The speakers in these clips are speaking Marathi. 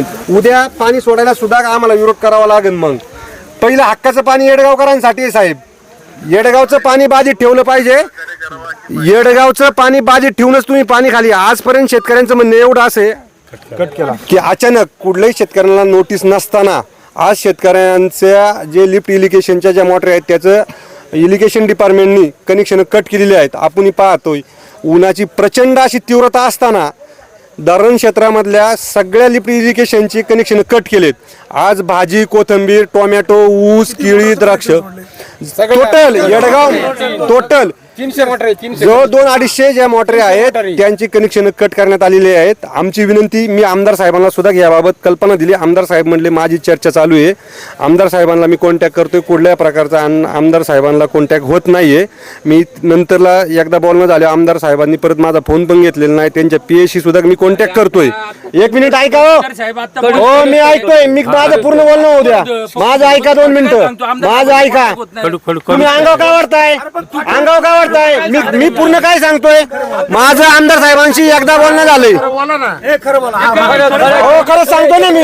भेटेल उद्या पाणी सोडायला सुद्धा आम्हाला विरोध करावा लागेल मग. पहिलं हक्काचं पाणी येडगावकरांसाठी आहे साहेब. येडगावचं पाणी बाजीत ठेवलं पाहिजे. येडगावचं पाणी बाजीत ठेवूनच तुम्ही पाणी खाली. आजपर्यंत शेतकऱ्यांचं म्हणणं एवढं असे कट केला. की अचानक कुठल्याही शेतकऱ्यांना नोटीस नसताना आज शेतकऱ्यांच्या जे लिफ्ट इलिकेशनच्या ज्या मोटर आहेत त्याचं इलिगेशन डिपार्टमेंटनी कनेक्शन कट केलेले आहेत. आपणही पाहतोय. उन्हाची प्रचंड अशी तीव्रता असताना धरण क्षेत्रामधल्या सगळ्या लिफ्ट इरिगेशनची कनेक्शन कट केलेत. आज भाजी कोथंबीर टोमॅटो ऊस केळी द्राक्ष टोटल येडगाव टोटल तीनशे मोटर आहे तीनशे जो दोन अडीचशे ज्या मोटरी आहेत त्यांची कनेक्शन कट करण्यात आलेली आहेत. आमची विनंती मी आमदार साहेबांना सुद्धा याबाबत कल्पना दिली. आमदार साहेब म्हणले माझी चर्चा चालू आहे. आमदार साहेबांना मी कॉन्टॅक्ट करतोय. कुठल्या प्रकारचा आमदार साहेबांना कॉन्टॅक्ट होत नाहीये. मी नंतरला एकदा बोलणं झालं. आमदार साहेबांनी परत माझा फोन पण घेतलेला नाही. त्यांच्या पीएसशी सुद्धा मी कॉन्टॅक्ट करतोय. एक मिनिट ऐका हो. हो मी ऐकतोय. मी माझं पूर्ण बोलणं होऊ द्या. माझं ऐका दोन मिनिटं. माझं ऐका. तुम्ही अंगाव का वाढताय अंगाव का वाढताय मी मी पूर्ण काय सांगतोय? माझं आमदार साहेबांशी एकदा बोलणं झालंय. हो खरं सांगतोय ना मी.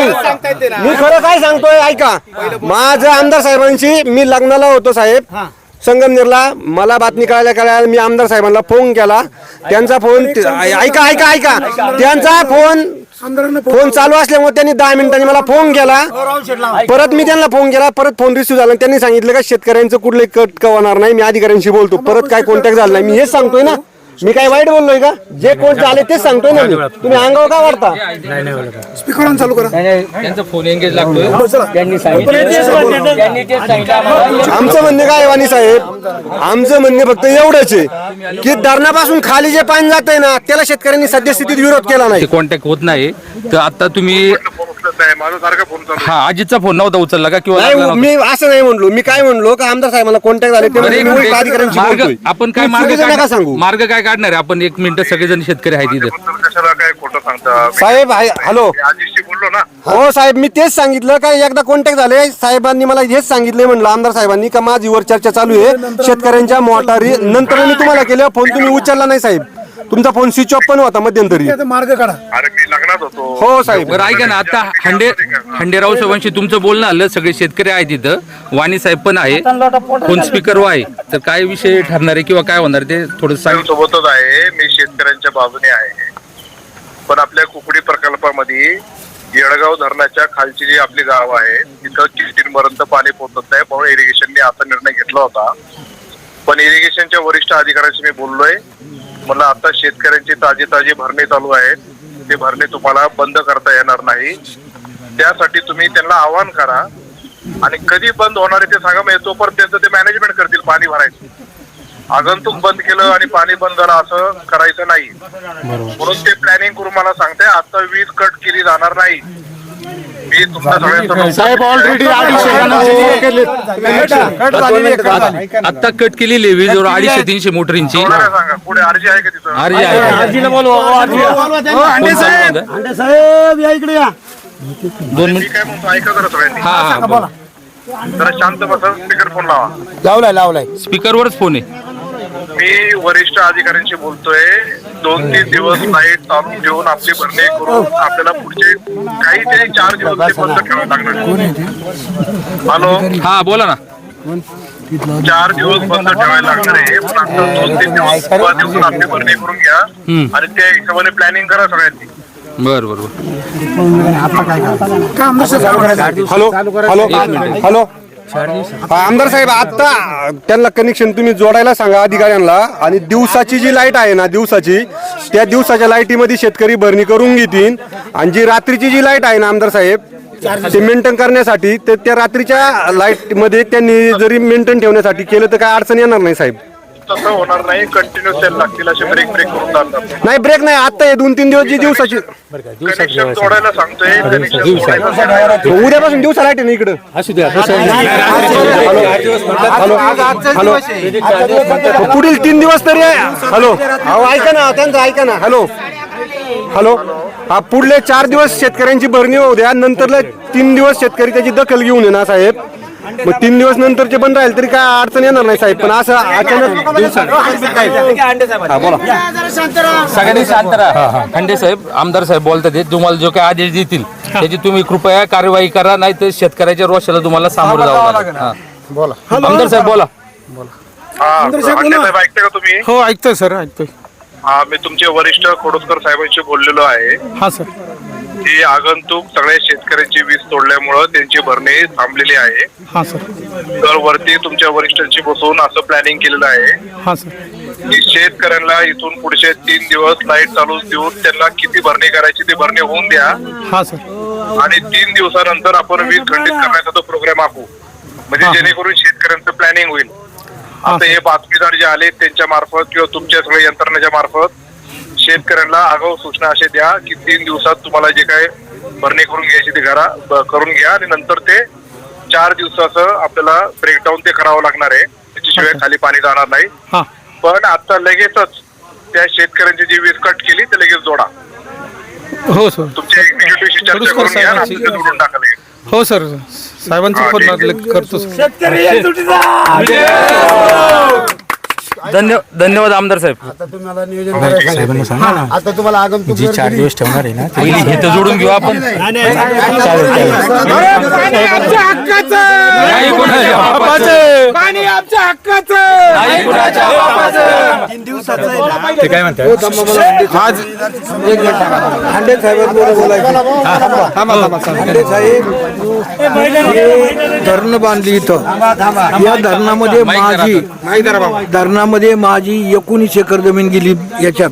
मी खरं काय सांगतोय ऐका. माझं आमदार साहेबांशी मी लग्नाला होतो साहेब. संगमनेरला. मला बातमी कळायला कळायला मी आमदार साहेबांना फोन केला. त्यांचा फोन ऐका ऐका ऐका. त्यांचा फोन फोन चालू असल्यामुळे त्यांनी दहा मिनिटांनी मला फोन केला. परत मी त्यांना फोन केला परत फोन रिसिव्ह झाला त्यांनी सांगितलं का शेतकऱ्यांचं कुठलंही कट कवणार नाही मी अधिकाऱ्यांशी बोलतो. परत काय कॉन्टॅक्ट झाला नाही. मी हेच सांगतोय ना मी काय वाईट बोललोय का? जे कोण झाले तेच सांगतोय ना मी. तुम्ही अंगावर का वाढता? स्पीकर चालू करा. त्यांचा फोन एंगेज लागतोय. त्यांनी सांगितलं. आम्हाला. आमचं म्हणणे काय वाणी साहेब? आमचं म्हणणे फक्त एवढंच आहे की धरणापासून खाली जे पाणी जात आहे ना त्याला शेतकऱ्यांनी सद्यस्थितीत विरोध केला नाही. ते कॉन्टॅक्ट होत नाही. तर आता तुम्ही नाही माझा सारखा फोन चालू आहे. हा अजितचा फोन नव्हता उचलला का किंवा लागला नाही नव्हता? मी असं नाही म्हणलो. मी काय म्हणलो का आमदार साहेबांना कॉन्टॅक्ट झाले ते म्हणजे मी उलट अधिकाऱ्यांशी मार्ग बोलतोय. आपण काय तुम्ही मार्ग चुकीचं नका काढ- सांगू. मार्ग काय काढणार? आहे आपण एक मिनिट सगळेजण शेतकरी आहेत तिथे त्याबद्दल कशाला काय खोटं सांगता? मी साहेब आहे हॅलो. आजीशी बोललो ना. हो साहेब मी तेच सांगितलं का एकदा कॉन्टॅक्ट झाले. साहेबांनी मला हेच सांगितले म्हणलं आमदार साहेबांनी का माझीवर चर्चा चालू आहे. शेतकऱ्यांच्या मोटारी नंतर मी तुम्हाला केलं फोन तुम्ही उचलला नाही साहेब. तुमचा फोन स्विच ऑफ पण होता मध्यंतरी. आता मार्ग काढा. अरे मी लग्नात होतो. हो साहेब. बरं ऐका ना आता खंडे खंडेराव साहेबांशी तुमचं बोलणं आलं सगळे शेतकरी आहेत तिथं वाणी साहेब पण आहे. फोन स्पीकर आहे? तर काय विषय ठरणार आहे किंवा काय होणार ते थोडं सांग. सोबतच आहे. मी शेतकऱ्यांच्या बाजूने आहे. पण आपल्या कुकडी प्रकल्पामध्ये येळगाव धरणाच्या खालची जी आपली गाव आहे तिथं किस्टीनपर्यंत पाणी पोहोचत नाही म्हणून इरिगेशनने असा निर्णय घेतला होता. पण इरिगेशनच्या वरिष्ठ अधिकाऱ्यांशी मी बोललोय. मला आता शेतकऱ्यांची ताजी ताजी भरणी चालू आहेत. ते भरणी तुम्हाला बंद करता येणार नाही. त्यासाठी तुम्ही त्यांना आवाहन करा. आणि कधी बंद होणार आहे ते सांगा म्हणजे तोपर्यंत त्यांचं ते मॅनेजमेंट करतील पाणी भरायचं. आगंतुक बंद केलं आणि पाणी बंद झालं असं करायचं नाही. म्हणून ते प्लॅनिंग करून मला सांगते आता वीज कट केली जाणार नाही. मी साहेब ऑलरेडी आता कट केलेली आहे वीजवर अडीचशे तीनशे मोटरींची. सांगा पुढे आहे का तिथं? आरजी आहे. फोन चालू होता. साहेब. या इकडे या. दोन मी काय म्हणतो ऐका जरा सगळ्यांनी. हा हा बोला. जरा शांत बसा स्पीकर फोन लावा. लावलाय लावलाय. स्पीकरवरच फोन आहे. मी वरिष्ठ अधिकाऱ्यांशी बोलतोय. दोन तीन दिवस लाइट चालू ठेवून आपली भरणी करून आपल्याला पुढचे काहीतरी चार दिवस ते बंद ठेवायला लागणार. हॅलो? हा बोला ना. चार दिवस बंद ठेवायला लागणार आहे. पण आता दोन तीन दिवस किंवा दिवसून आपली भरणी करून घ्या. आणि त्या हिशोबाने प्लॅनिंग करा सगळ्यांनी. बर बर बर. हॅलो? हॅलो? हॅलो? आमदार साहेब आता त्यांना कनेक्शन तुम्ही जोडायला सांगा अधिकाऱ्यांना. आणि दिवसाची जी लाइट आहे ना दिवसाची त्या दिवसाच्या लाईटीमध्ये शेतकरी भरणी करून घेतील. आणि जी रात्रीची जी लाइट आहे ना आमदार साहेब ते मेंटेन करण्यासाठी ते त्या रात्रीच्या लाइटमध्ये त्यांनी जरी मेंटेन ठेवण्यासाठी केलं तर काय अडचण येणार नाही साहेब? तसं होणार नाही. कंटिन्यू सेल लागतील असे ब्रेक ब्रेक करून चालणार नाही ब्रेक नाही. आता हे दोन तीन दिवस जी दिवसाची. कनेक्शन जोडायला सांगतोय कनेक्शन जोडायला सांगतोय. उद्यापासून दिवसा लाइट आहे ना इकडं? Hello hello. हॅलो पुढील तीन दिवस तरी आहे. हॅलो. अहो ऐका ना त्यांचं ऐका ना. हॅलो. हॅलो. हा पुढले चार दिवस शेतकऱ्यांची भरणी होऊ द्या. नंतरले तीन दिवस शेतकरी त्याची दखल घेऊन ये ना साहेब. मग तीन दिवस नंतरचे बंद राहील तरी काय अडचण येणार नाही साहेब. पण असं अचानक हा बोला. सगळ्यांनी शांत राहा. खंडे साहेब आमदार साहेब बोलतात ते तुम्हाला जो काही आदेश देतील त्याची तुम्ही कृपया कार्यवाही करा नाही तर शेतकऱ्याच्या रोषाला तुम्हाला सामोरं जावं लागेल. हा. आमदार साहेब बोला. हा अंडे साहेब ऐकते का तुम्ही? हो ऐकतोय सर ऐकतोय. हा मी तुमचे वरिष्ठ खोडसकर साहेबांशी बोललेलो आहे. हा सर. की आगंतुक सगळ्या शेतकऱ्यांची वीज तोडल्यामुळं त्यांची भरणी थांबलेली आहे. हा सर. तर वरती तुमच्या वरिष्ठांशी बसून असं प्लॅनिंग केलेलं आहे. हा सर. की शेतकऱ्यांना इथून पुढचे तीन दिवस लाइट चालू देऊन त्यांना किती भरणी करायची ती भरणी होऊन द्या. हा सर. आणि तीन दिवसानंतर आपण वीज खंडित करण्याचा तो प्रोग्राम आखू. म्हणजे जेणेकरून शेतकऱ्यांचं प्लॅनिंग होईल. आता हे बातमीदार जे आले त्यांच्या मार्फत किंवा तुमच्या सगळ्या यंत्रणेच्या मार्फत शेतकऱ्यांना आगाऊ सूचना असे द्या की तीन दिवसात तुम्हाला जे काय भरणी करून घ्यायची ती घरा ब- करून घ्या आणि नंतर ते चार दिवसाचं आपल्याला ब्रेकडाऊन ते करावं लागणार आहे. त्याच्याशिवाय खाली पाणी जाणार नाही. हा. पण आता लगेचच त्या शेतकऱ्यांची जी वीज कट केली ते लगेच जोडा. हो सर. तुमच्या एक्झिक्युटिव्हशी चर्चा करून घ्या आणि जोडून टाका लगेच. हो सर. साहेबांचा फोन लागले- करतो सर. धन्य धन्यवाद आमदार साहेब. आता तुम्हाला नियोजन करायचं आहे. आता तुम्हाला आगंतुक जी चार दिवस ठेवणार आहे ना ते पहिली हे तर जोडून घेऊ आपण. नाही कोणाच्या बापाचं. नाही कोणाच्या बापाचं. ते काय म्हणतात? आज हांडे हांडे साहेब हे धरण बांधली इथं. या धरणामध्ये माझी धरणामध्ये मध्ये माझी एकोणीस एकर जमीन गेली याच्यात.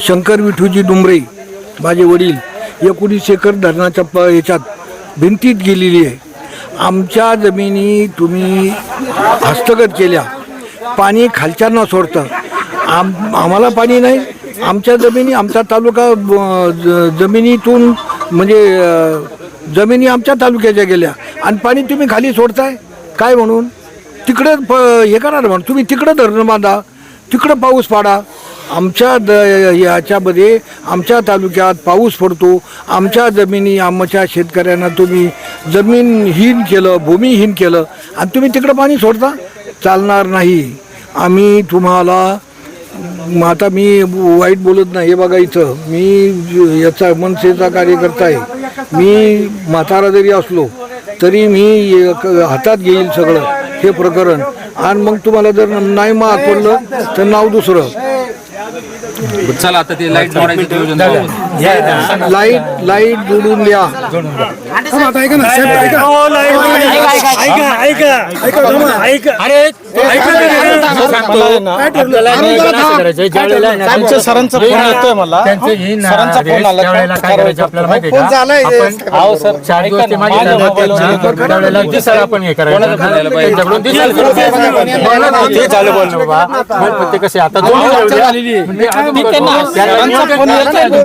शंकर विठूजी डुमरे माझे वडील एकोणीस एकर धरणाच्या प याच्यात भिंतीत गेलेली आहे. आमच्या जमिनी तुम्ही हस्तगत केल्या. पाणी खालच्यांना सोडतं. आम आम्हाला पाणी नाही. आमच्या जमिनी आमचा तालुका ज- जमिनीतून म्हणजे जमिनी आमच्या तालुक्याच्या गेल्या. आणि पाणी तुम्ही खाली सोडताय? काय म्हणून? तिकडं प हे करा ना म्हणून तुम्ही तिकडं धरणं बांधा तिकडं पाऊस पाडा. आमच्या द याच्यामध्ये आमच्या तालुक्यात पाऊस पडतो. आमच्या जमिनी आमच्या शेतकऱ्यांना तुम्ही जमीनहीन केलं भूमिहीन केलं आणि तुम्ही तिकडं पाणी सोडता? चालणार नाही. आम्ही तुम्हाला आता मी वाईट बोलत नाही हे बघा इथं. मी याचा मनसेचा कार्यकर्ता आहे. मी म्हातारा जरी असलो तरी मी हातात घेईल सगळं. हे प्रकरण. आणि मग तुम्हाला जर नाही मात पडलं तर नाव दुसरं. चला आता ते लाइट. लाइट लाइट जोडून द्या. आता ऐका ना साहेब ऐका. त्यांच्या सरांचा फोन येतोय मला. सरांचा फोन आला फोन झालाय. आपण हे कोणाचं खाल्लेलं पाहिजे? ते ना. कसे आता दोन सरांचा फोन येतोय